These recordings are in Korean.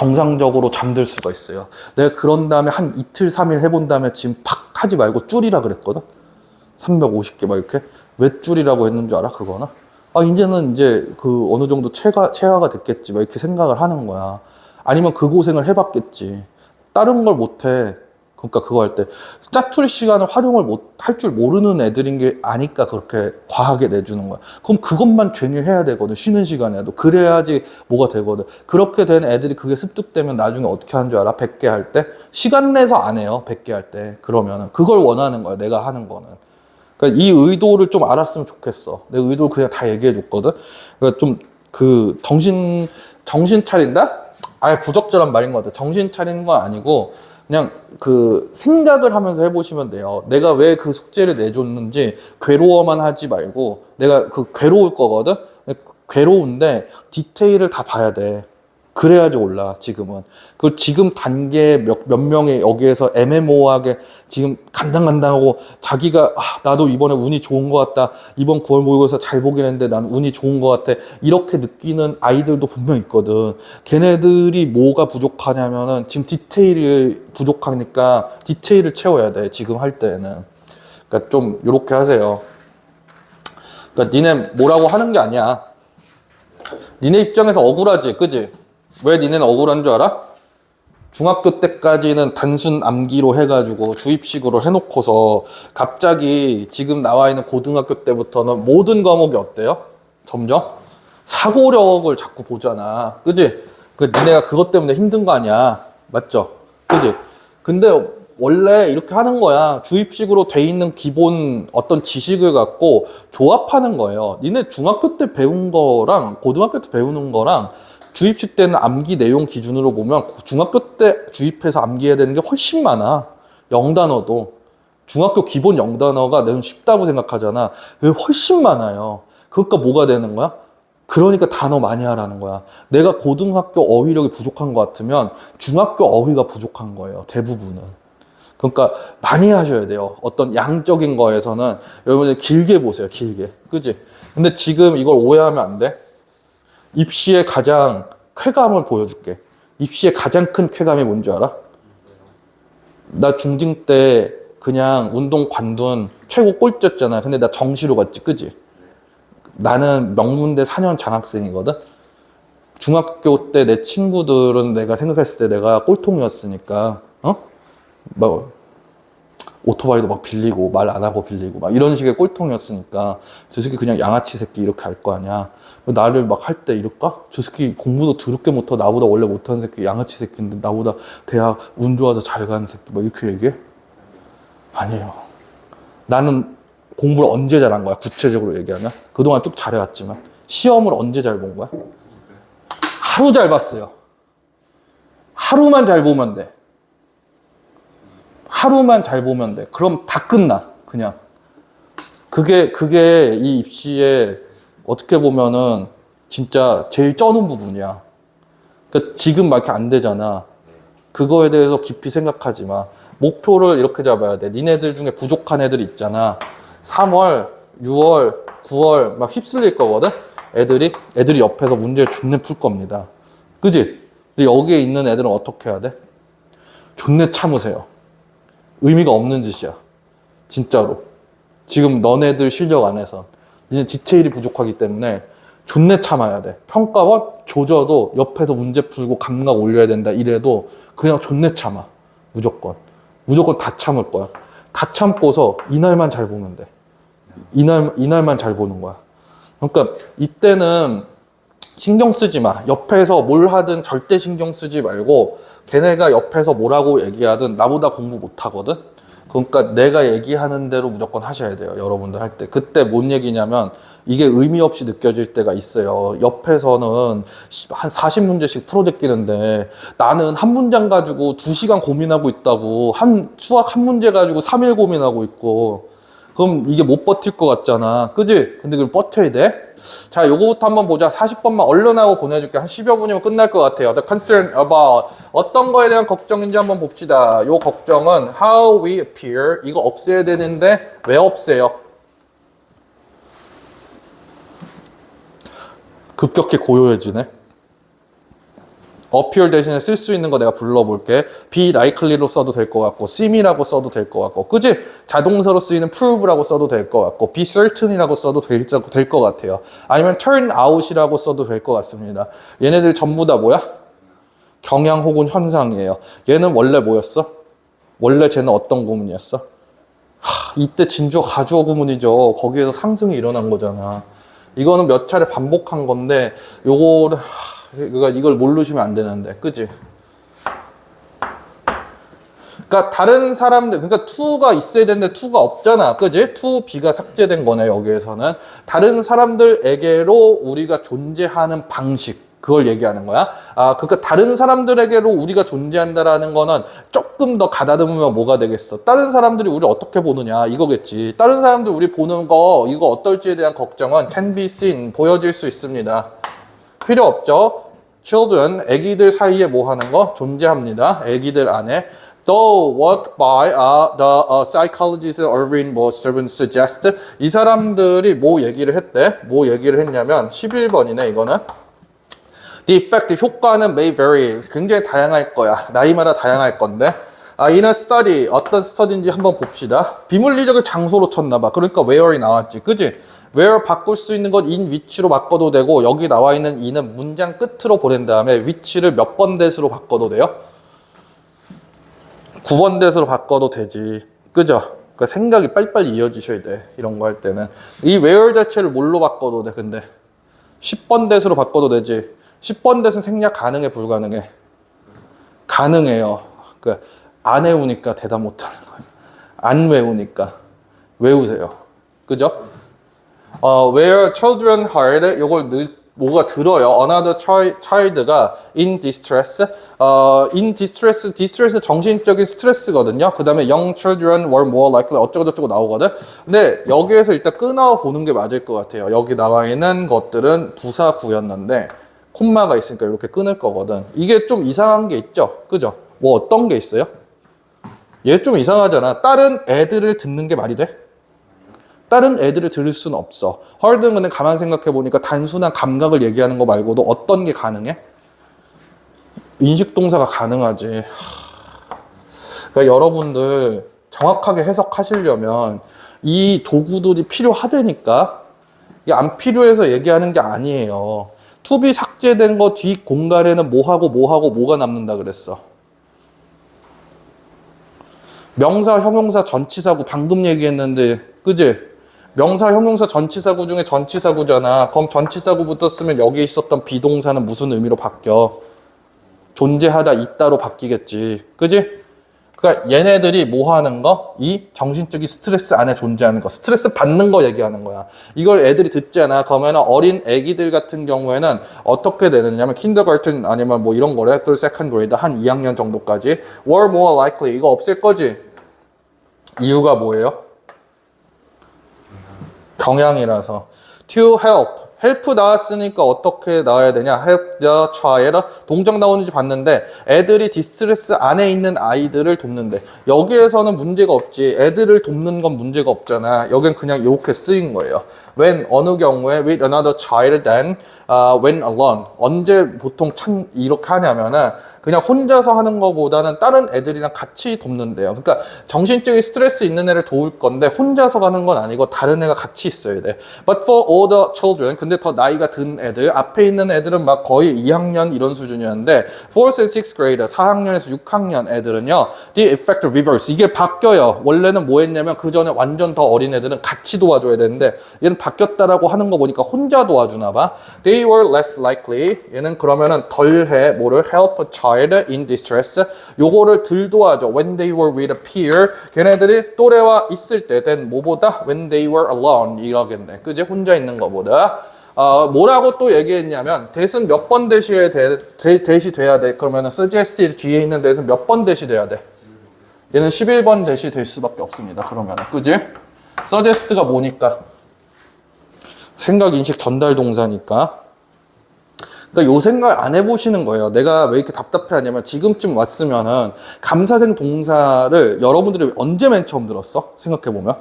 정상적으로 잠들 수가 있어요. 내가 그런 다음에 한 이틀, 삼일 해본 다음에 지금 팍 하지 말고 줄이라 그랬거든? 350개 막 이렇게. 왜 줄이라고 했는 줄 알아? 그거는? 아, 이제는 이제 그 어느 정도 체가, 체화가 됐겠지. 막 이렇게 생각을 하는 거야. 아니면 그 고생을 해봤겠지. 다른 걸 못해. 그러니까 그거 할 때 짜투리 시간을 활용을 못 할 줄 모르는 애들인 게 아니까 그렇게 과하게 내주는 거야. 그럼 그것만 죄를 해야 되거든. 쉬는 시간에도 그래야지 뭐가 되거든. 그렇게 된 애들이 그게 습득되면 나중에 어떻게 하는 줄 알아? 100개 할 때 시간 내서 안 해요. 100개 할 때 그러면은 그걸 원하는 거야. 내가 하는 거는. 그러니까 이 의도를 좀 알았으면 좋겠어. 내 의도를 그냥 다 얘기해 줬거든. 그러니까 좀 그 정신 정신 차린다? 아예 부적절한 말인 것 같아. 정신 차리는 건 아니고 그냥 그 생각을 하면서 해보시면 돼요. 내가 왜 그 숙제를 내줬는지 괴로워만 하지 말고 내가 그 괴로울 거거든. 괴로운데 디테일을 다 봐야 돼. 그래야지 올라 지금은. 그 지금 단계 몇, 몇 명이 여기에서 애매모호하게 지금 간당간당하고 자기가 아, 나도 이번에 운이 좋은 것 같다. 이번 9월 모의고사 잘 보긴 했는데 난 운이 좋은 것 같아. 이렇게 느끼는 아이들도 분명 있거든. 걔네들이 뭐가 부족하냐면은 지금 디테일이 부족하니까 디테일을 채워야 돼. 지금 할 때는. 그러니까 좀 요렇게 하세요. 그러니까 니네 뭐라고 하는 게 아니야. 니네 입장에서 억울하지, 그지? 왜 니네는 억울한 줄 알아? 중학교 때까지는 단순 암기로 해가지고 주입식으로 해놓고서 갑자기 지금 나와 있는 고등학교 때부터는 모든 과목이 어때요? 점점 사고력을 자꾸 보잖아. 그지? 그 니네가 그것 때문에 힘든 거 아니야. 맞죠? 그지? 근데 원래 이렇게 하는 거야. 주입식으로 돼 있는 기본 어떤 지식을 갖고 조합하는 거예요. 니네 중학교 때 배운 거랑 고등학교 때 배우는 거랑 주입식 때는 암기 내용 기준으로 보면 중학교 때 주입해서 암기해야 되는 게 훨씬 많아. 영단어도. 중학교 기본 영단어가 내는 쉽다고 생각하잖아. 그게 훨씬 많아요. 그러니까 뭐가 되는 거야? 그러니까 단어 많이 하라는 거야. 내가 고등학교 어휘력이 부족한 것 같으면 중학교 어휘가 부족한 거예요. 대부분은. 그러니까 많이 하셔야 돼요. 어떤 양적인 거에서는 여러분들 길게 보세요. 길게. 그지? 근데 지금 이걸 오해하면 안 돼. 입시의 가장 쾌감을 보여줄게. 입시의 가장 큰 쾌감이 뭔지 알아? 나 중딩 때 그냥 운동 관둔 최고 꼴찌였잖아. 근데 나 정시로 갔지, 그지? 나는 명문대 4년 장학생이거든? 중학교 때 내 친구들은 내가 생각했을 때 내가 꼴통이었으니까, 어? 뭐, 오토바이도 막 빌리고, 말 안 하고 빌리고, 막 이런 식의 꼴통이었으니까, 저 새끼 그냥 양아치 새끼 이렇게 할 거 아니야. 나를 막 할 때 이럴까? 저 새끼 공부도 더럽게 못하고 나보다 원래 못하는 새끼 양아치 새끼인데 나보다 대학 운 좋아서 잘 가는 새끼 막 이렇게 얘기해? 아니에요. 나는 공부를 언제 잘한 거야? 구체적으로 얘기하면 그동안 쭉 잘해왔지만 시험을 언제 잘 본 거야? 하루 잘 봤어요. 하루만 잘 보면 돼. 하루만 잘 보면 돼. 그럼 다 끝나. 그냥. 그게 그게 이 입시에 어떻게 보면은 진짜 제일 쩌는 부분이야. 그러니까 지금 막 이렇게 안 되잖아. 그거에 대해서 깊이 생각하지 마. 목표를 이렇게 잡아야 돼. 니네들 중에 부족한 애들 있잖아. 3월, 6월, 9월 막 휩쓸릴 거거든? 애들이, 애들이 옆에서 문제를 존내 풀 겁니다. 그지? 여기에 있는 애들은 어떻게 해야 돼? 존내 참으세요. 의미가 없는 짓이야. 진짜로. 지금 너네들 실력 안에서. 니네 디테일이 부족하기 때문에 존내 참아야 돼. 평가원 조져도 옆에서 문제 풀고 감각 올려야 된다. 이래도 그냥 존내 참아. 무조건. 무조건 다 참을 거야. 다 참고서 이날만 잘 보면 돼. 이날, 이날만 잘 보는 거야. 그러니까 이때는 신경 쓰지 마. 옆에서 뭘 하든 절대 신경 쓰지 말고 걔네가 옆에서 뭐라고 얘기하든 나보다 공부 못 하거든? 그러니까 내가 얘기하는 대로 무조건 하셔야 돼요. 여러분들 할 때. 그때 뭔 얘기냐면 이게 의미 없이 느껴질 때가 있어요. 옆에서는 한 40문제씩 풀어제끼는데 나는 한 문장 가지고 2시간 고민하고 있다고 한 수학 한 문제 가지고 3일 고민하고 있고 그럼 이게 못 버틸 것 같잖아. 그지? 근데 그걸 버텨야 돼? 자, 요거부터 한번 보자. 40번만 얼른 하고 보내줄게. 한 10여 분이면 끝날 것 같아요. The concern about 어떤 거에 대한 걱정인지 한번 봅시다. 요 걱정은 how we appear. 이거 없애야 되는데 왜 없애요? 급격히 고요해지네. Appear 대신에 쓸 수 있는 거 내가 불러볼게. be likely로 써도 될 것 같고, seem이라고 써도 될 것 같고, 그지? 자동사로 쓰이는 prove라고 써도 될 것 같고, be certain이라고 써도 될 것 같아요. 아니면 turn out이라고 써도 될 것 같습니다. 얘네들 전부 다 뭐야? 경향 혹은 현상이에요. 얘는 원래 뭐였어? 원래 쟤는 어떤 구문이었어? 하, 이때 진주어 가주어 구문이죠. 거기에서 상승이 일어난 거잖아. 이거는 몇 차례 반복한 건데 요거를 하, 그러니까 이걸 모르시면 안 되는데, 그지? 그러니까 다른 사람들, 그러니까 to가 있어야 되는데 to가 없잖아, 그지? to be가 삭제된 거네 여기에서는 다른 사람들에게로 우리가 존재하는 방식. 그걸 얘기하는 거야. 아, 그러니까 다른 사람들에게로 우리가 존재한다라는 거는 조금 더 가다듬으면 뭐가 되겠어? 다른 사람들이 우리 어떻게 보느냐 이거겠지. 다른 사람들 우리 보는 거 이거 어떨지에 대한 걱정은 can be seen 보여질 수 있습니다. 필요 없죠. children 아기들 사이에 뭐 하는 거 존재합니다. 아기들 안에 though what by uh, the uh, psychologist Irving 뭐 Steven suggest 이 사람들이 뭐 얘기를 했대? 뭐 얘기를 했냐면 11번이네 이거는 The effect 효과는 may vary 굉장히 다양할 거야. 나이마다 다양할 건데. 아, in a study 어떤 스터디인지 한번 봅시다. 비물리적을 장소로 쳤나 봐. 그러니까 where이 나왔지. 그지? Where 바꿀 수 있는 건 in 위치로 바꿔도 되고 여기 나와 있는 in은 문장 끝으로 보낸 다음에 위치를 몇 번 대수로 바꿔도 돼요? 9번 대수로 바꿔도 되지. 그죠? 그 생각이 빨리빨리 이어지셔야 돼. 이런 거 할 때는. 이 where 자체를 뭘로 바꿔도 돼, 근데. 10번 대수로 바꿔도 되지. 10번 대수는 생략 가능해, 불가능해? 가능해요. 그, 안 외우니까 대답 못 하는 거예요. 안 외우니까. 외우세요. 그죠? 어, where children heard, 요걸 느, 뭐가 들어요. Another chi- child가 in distress. 어, in distress, distress 정신적인 스트레스거든요. 그 다음에 young children were more likely 어쩌고저쩌고 나오거든. 근데 여기에서 일단 끊어 보는 게 맞을 것 같아요. 여기 나와 있는 것들은 부사구였는데 콤마가 있으니까 이렇게 끊을 거거든. 이게 좀 이상한 게 있죠. 그죠? 뭐 어떤 게 있어요? 얘 좀 이상하잖아. 다른 애들을 듣는 게 말이 돼? 다른 애들을 들을 수는 없어. 근데 가만 생각해 보니까 단순한 감각을 얘기하는 거 말고도 어떤 게 가능해? 인식 동사가 가능하지. 하. 그러니까 여러분들 정확하게 해석하시려면 이 도구들이 필요하다니까 이게 안 필요해서 얘기하는 게 아니에요. 투비 삭제된 거뒤 공간에는 뭐 하고 뭐 하고 뭐가 남는다 그랬어. 명사, 형용사, 전치사구 방금 얘기했는데 그지? 명사, 형용사, 전치사 구 중에 전치사 구잖아. 그럼 전치사 구부터 쓰면 여기 있었던 비동사는 무슨 의미로 바뀌어? 존재하다, 있다로 바뀌겠지. 그지? 그러니까 얘네들이 뭐 하는 거? 이 정신적인 스트레스 안에 존재하는 거. 스트레스 받는 거 얘기하는 거야. 이걸 애들이 듣잖아. 그러면 어린 애기들 같은 경우에는 어떻게 되느냐면 킨더가르튼 아니면 뭐 이런 거래. 또 세컨 그레이드 한 2학년 정도까지 were more likely 이거 없앨 거지. 이유가 뭐예요? 경향이라서. To help 헬프 나왔으니까 어떻게 나와야 되냐? Help the child. 동작 나오는지 봤는데 애들이 디스트레스 안에 있는 아이들을 돕는데. 여기에서는 문제가 없지. 애들을 돕는 건 문제가 없잖아. 여긴 그냥 이렇게 쓰인 거예요. When 어느 경우에 with another child than uh, when alone. 언제 보통 참 이렇게 하냐면은 그냥 혼자서 하는 것보다는 다른 애들이랑 같이 돕는데요. 그러니까 정신적인 스트레스 있는 애를 도울 건데 혼자서 가는 건 아니고 다른 애가 같이 있어야 돼. But for older children, 근데 더 나이가 든 애들, 앞에 있는 애들은 막 거의 2학년 이런 수준이었는데 4th and 6th grade, 4학년에서 6학년 애들은요. The effect reverse. 이게 바뀌어요. 원래는 뭐 했냐면 그 전에 완전 더 어린 애들은 같이 도와줘야 되는데 얘는 바뀌었다라고 하는 거 보니까 혼자 도와주나 봐. They were less likely. 얘는 그러면은 덜해 뭐를 help a child in distress. 요거를 들 도와줘. When they were with a peer. 걔네들이 또래와 있을 때 then 뭐보다 when they were alone 이러겠네. 그지? 혼자 있는 거보다. 어, 뭐라고 또 얘기했냐면 대신 몇번 대시해야 돼, 대, 대시 돼야 돼. 그러면은 suggest 뒤에 있는 대신 몇번 대시 돼야 돼. 얘는 11번 대시 될 수밖에 없습니다. 그러면은 그지? suggest가 뭐니까? 생각 인식 전달 동사니까. 그러니까 요 생각 안 해보시는 거예요. 내가 왜 이렇게 답답해하냐면 지금쯤 왔으면은 감사생 동사를 여러분들이 언제 맨 처음 들었어? 생각해 보면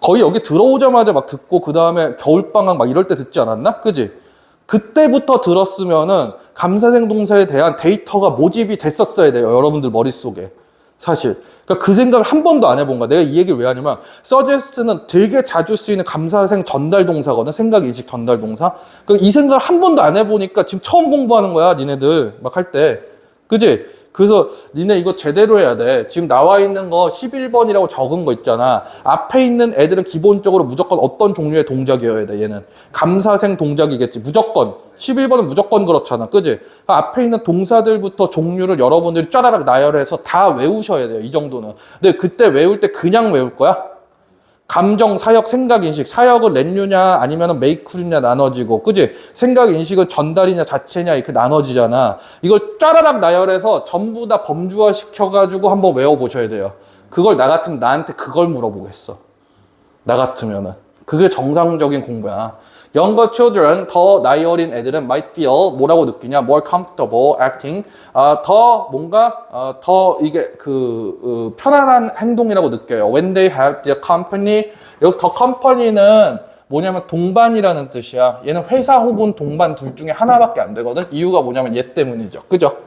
거의 여기 들어오자마자 막 듣고 그 다음에 겨울방학 막 이럴 때 듣지 않았나? 그지? 그때부터 들었으면은 감사생 동사에 대한 데이터가 모집이 됐었어야 돼요. 여러분들 머릿속에. 사실. 그러니까 그 생각을 한 번도 안 해본 거야. 내가 이 얘기를 왜 하냐면, suggest는 되게 자주 쓰이는 감사생 전달 동사거든. 생각, 인식 전달 동사. 그러니까 이 생각을 한 번도 안 해보니까 지금 처음 공부하는 거야. 니네들. 막 할 때. 그지? 그래서 니네 이거 제대로 해야 돼. 지금 나와 있는 거 11번이라고 적은 거 있잖아. 앞에 있는 애들은 기본적으로 무조건 어떤 종류의 동작이어야 돼, 얘는. 감사생 동작이겠지. 무조건. 11번은 무조건 그렇잖아. 그지? 앞에 있는 동사들부터 종류를 여러분들이 쫘라락 나열해서 다 외우셔야 돼요. 이 정도는. 근데 그때 외울 때 그냥 외울 거야? 감정, 사역, 생각, 인식. 사역을 렌류냐 아니면 메이크류냐 나눠지고, 그지? 생각, 인식은 전달이냐 자체냐 이렇게 나눠지잖아. 이걸 짜라락 나열해서 전부 다 범주화 시켜가지고 한번 외워보셔야 돼요. 그걸 나 같으면 나한테 그걸 물어보겠어. 나 같으면은. 그게 정상적인 공부야. Younger children, 더 나이 어린 애들은 might feel 뭐라고 느끼냐? more comfortable acting. 아, 더 뭔가 어, 더 이게 그 어, 편안한 행동이라고 느껴요. When they have their company. 여기 더 company는 뭐냐면 동반이라는 뜻이야. 얘는 회사 혹은 동반 둘 중에 하나밖에 안 되거든. 이유가 뭐냐면 얘 때문이죠. 그죠?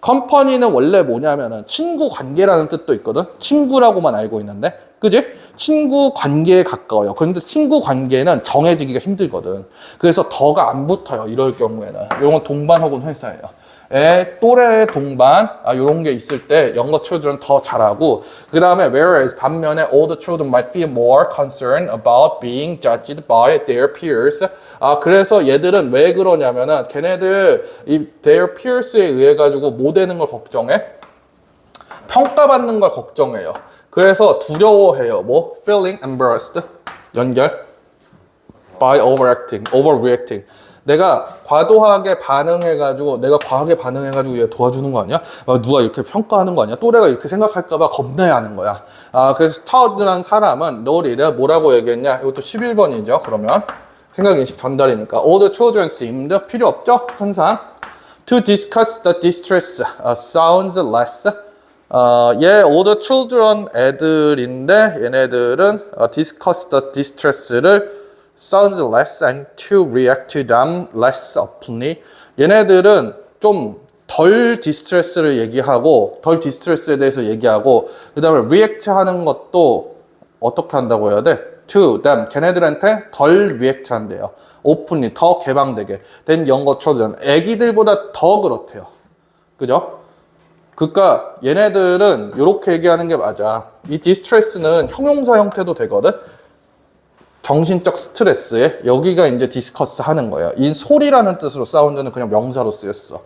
컴퍼니는 원래 뭐냐면은 친구 관계라는 뜻도 있거든. 친구라고만 알고 있는데, 그지? 친구 관계에 가까워요. 그런데 친구 관계는 정해지기가 힘들거든. 그래서 더가 안 붙어요. 이럴 경우에는. 이런 건 동반 혹은 회사예요. 에, 또래 동반, 아, 요런 게 있을 때, younger children 더 잘하고, 그 다음에, whereas 반면에, older children might feel more concerned about being judged by their peers. 아, 그래서 얘들은 왜 그러냐면은, 걔네들, 이 their peers에 의해 가지고 못 되는 걸 걱정해? 평가받는 걸 걱정해요. 그래서 두려워해요. 뭐? feeling embarrassed. 연결. by overacting, overreacting. 내가 과도하게 반응해가지고 내가 과하게 반응해가지고 얘 도와주는 거 아니야? 아, 누가 이렇게 평가하는 거 아니야? 또래가 이렇게 생각할까봐 겁내야 하는 거야. 아 그래서 스타우드라는 사람은 너리를 뭐라고 얘기했냐? 이것도 11번이죠. 그러면 생각 인식 전달이니까 all the children seemed 필요 없죠? 항상 to discuss the distress uh, sounds less. 어, 얘 all the children 애들인데 얘네들은 어, discuss the distress를 sounds less and to react to them less openly. 얘네들은 좀 덜 디스트레스를 얘기하고 덜 디스트레스에 대해서 얘기하고 그 다음에 react 하는 것도 어떻게 한다고 해야 돼? to them 걔네들한테 덜 react 한대요. openly 더 개방되게 된 younger children 애기들보다 더 그렇대요. 그죠? 그러니까 얘네들은 이렇게 얘기하는 게 맞아. 이 디스트레스는 형용사 형태도 되거든. 정신적 스트레스에 여기가 이제 디스커스 하는 거예요. 이 소리라는 뜻으로 사운드는 그냥 명사로 쓰였어.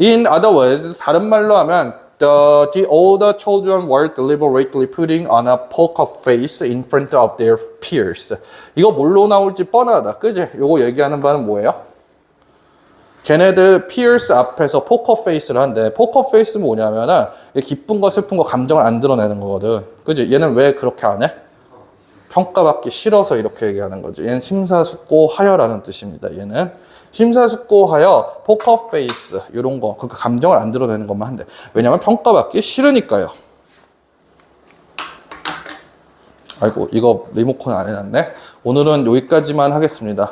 In other words, 다른 말로 하면 the, the older children were deliberately putting on a poker face in front of their peers. 이거 뭘로 나올지 뻔하다. 그지? 요거 얘기하는 바는 뭐예요? 걔네들 피어스 앞에서 포커 페이스를 한대. 포커 페이스는 뭐냐면은 기쁜 거 슬픈 거 감정을 안 드러내는 거거든. 그지? 얘는 왜 그렇게 안 해? 평가받기 싫어서 이렇게 얘기하는 거지. 얘는 심사숙고하여라는 뜻입니다. 얘는 심사숙고하여 포커 페이스 이런 거그 감정을 안 드러내는 것만 한대. 왜냐면 평가받기 싫으니까요. 아이고 이거 리모컨 안 해놨네. 오늘은 여기까지만 하겠습니다.